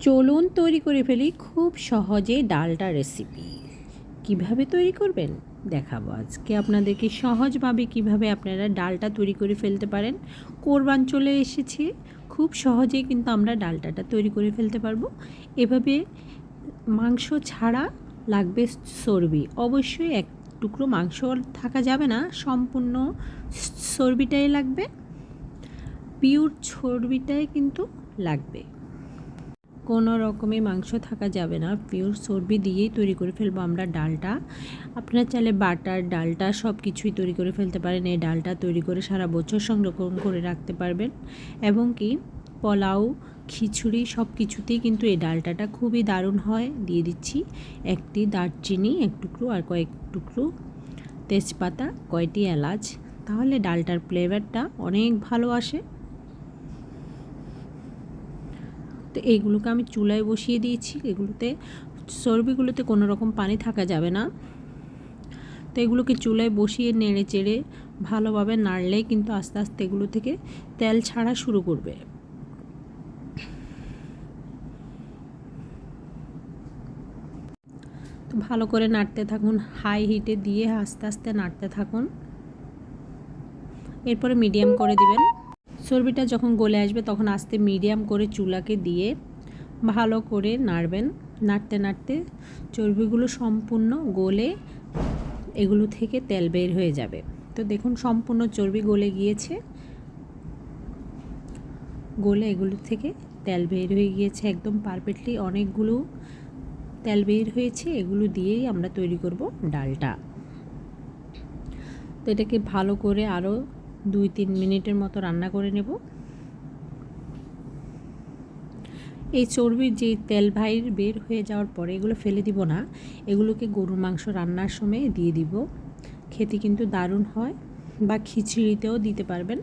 চলুন তৈরি করে ফেলি খুব সহজে ডালটা রেসিপি কীভাবে তৈরি করবেন? দেখাবো আজকে আপনাদেরকে সহজভাবে কীভাবে আপনারা ডালটা তৈরি করে ফেলতে পারেন। কোরবান চলে এসেছে, খুব সহজেই কিন্তু আমরা ডালটাটা তৈরি করে ফেলতে পারব। এভাবে মাংস ছাড়া লাগবে চর্বি অবশ্যই এক টুকরো মাংস থাকা যাবে না, সম্পূর্ণ চর্বিটাই লাগবে। পিওর চর্বিটাই কিন্তু লাগবে। কোনো রকমের মাংস থাকা যাবে না। পিওর চর্বি দিয়েই তৈরি করে ফেলব আমরা ডালটা। আপনারা চাইলে বাটার, ডালটা সব কিছুই তৈরি করে ফেলতে পারেন। এই ডালটা তৈরি করে সারা বছর সংরক্ষণ করে রাখতে পারবেন। এবং কি, পোলাও, খিচুড়ি সব কিছুতেই কিন্তু এই ডালটাটা খুবই দারুণ হয়। দিয়ে দিচ্ছি একটি দারচিনি, এক টুকরো আর কয়েক টুকরো তেজপাতা, কয়টি এলাচ। তাহলে ডালটার ফ্লেভারটা অনেক ভালো আসে। তো এইগুলোকে আমি চুলায় বসিয়ে দিয়েছি। এগুলোতে চর্বিগুলোতে কোনো রকম পানি থাকা যাবে না। তো এগুলোকে চুলায় বসিয়ে নেড়ে চেড়ে ভালোভাবে নাড়লেই কিন্তু আস্তে আস্তে এগুলো থেকে তেল ছাড়া শুরু করবে। তো ভালো করে নাড়তে থাকুন, হাই হিটে দিয়ে আস্তে আস্তে নাড়তে থাকুন। এরপরে মিডিয়াম করে দিবেন। চর্বিটা যখন গলে আসবে তখন আস্তে মিডিয়াম করে চুলাকে দিয়ে ভালো করে নাড়বেন। নাড়তে নাড়তে চর্বিগুলো সম্পূর্ণ গলে এগুলো থেকে তেল বের হয়ে যাবে। তো দেখুন সম্পূর্ণ চর্বি গলে গিয়েছে। গলে এগুলো থেকে তেল বের হয়ে গিয়েছে। একদম পারফেক্টলি অনেকগুলো তেল বের হয়েছে। এগুলো দিয়েই আমরা তৈরি করব ডালটা। তো এটাকে ভালো করে আরও দুই তিন মিনিটের মতো রান্না করে নেব। এই চর্বির যে তেল ভাইর বের হয়ে যাওয়ার পরে এগুলো ফেলে দিব না, এগুলোকে গরুর মাংস রান্নার সময় দিয়ে দিব। খেতে কিন্তু দারুণ হয় বা খিচুড়িতেও দিতে পারবেন।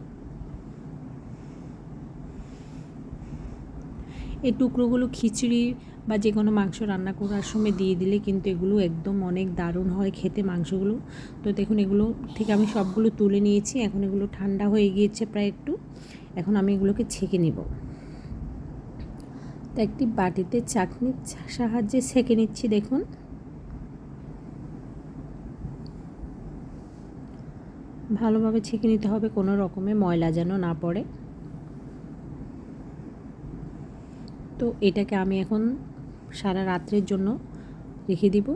এই টুকরোগুলো খিচুড়ি বা যে কোনো মাংস রান্না করার সময় দিয়ে দিলে কিন্তু এগুলো একদম অনেক দারুণ হয় খেতে মাংসগুলো। তো দেখুন, এগুলো থেকে আমি সবগুলো তুলে নিয়েছি। এখন এগুলো ঠান্ডা হয়ে গিয়েছে প্রায় একটু। এখন আমি এগুলোকে ছেঁকে নেব। তো একটি বাটিতে চাটনির সাহায্যে ছেঁকে নিচ্ছি, দেখুন। ভালোভাবে ছেঁকে নিতে হবে, কোনো রকমে ময়লা যেন না পড়ে। তো এটাকে আমি এখন সারা রাত্রের জন্য রেখে দিব।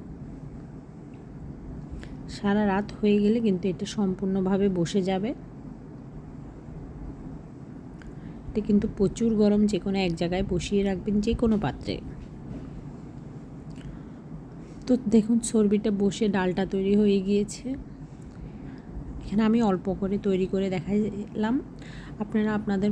সারা রাত হয়ে গেলে কিন্তু এটা সম্পূর্ণভাবে বসে যাবে। এটা কিন্তু প্রচুর গরম, যে কোনো এক জায়গায় বসিয়ে রাখবেন যে কোনো পাত্রে। তো দেখুন, চর্বিটা বসে ডালটা তৈরি হয়ে গিয়েছে। এখানে আমি অল্প করে তৈরি করে দেখাইলাম। আপনারা আপনাদের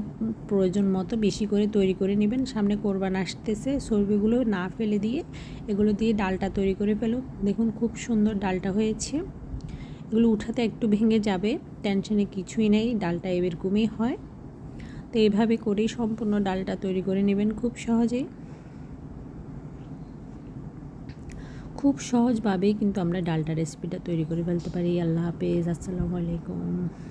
প্রয়োজন মতো বেশি করে তৈরি করে নেবেন। সামনে কোরবান আসতেছে, চর্বিগুলো না ফেলে দিয়ে এগুলো দিয়ে ডালটা তৈরি করে ফেলো দেখুন খুব সুন্দর ডালটা হয়েছে। এগুলো উঠাতে একটু ভেঙে যাবে, টেনশনে কিছুই নেই, ডালটা এরকমই হয়। তো এইভাবে করেই সম্পূর্ণ ডালটা তৈরি করে নেবেন খুব সহজেই। খুব সহজভাবেই কিন্তু আমরা ডালটা রেসিপিটা তৈরি করে ফেলতে পারি। আল্লাহ হাফেজ, আসসালামু আলাইকুম।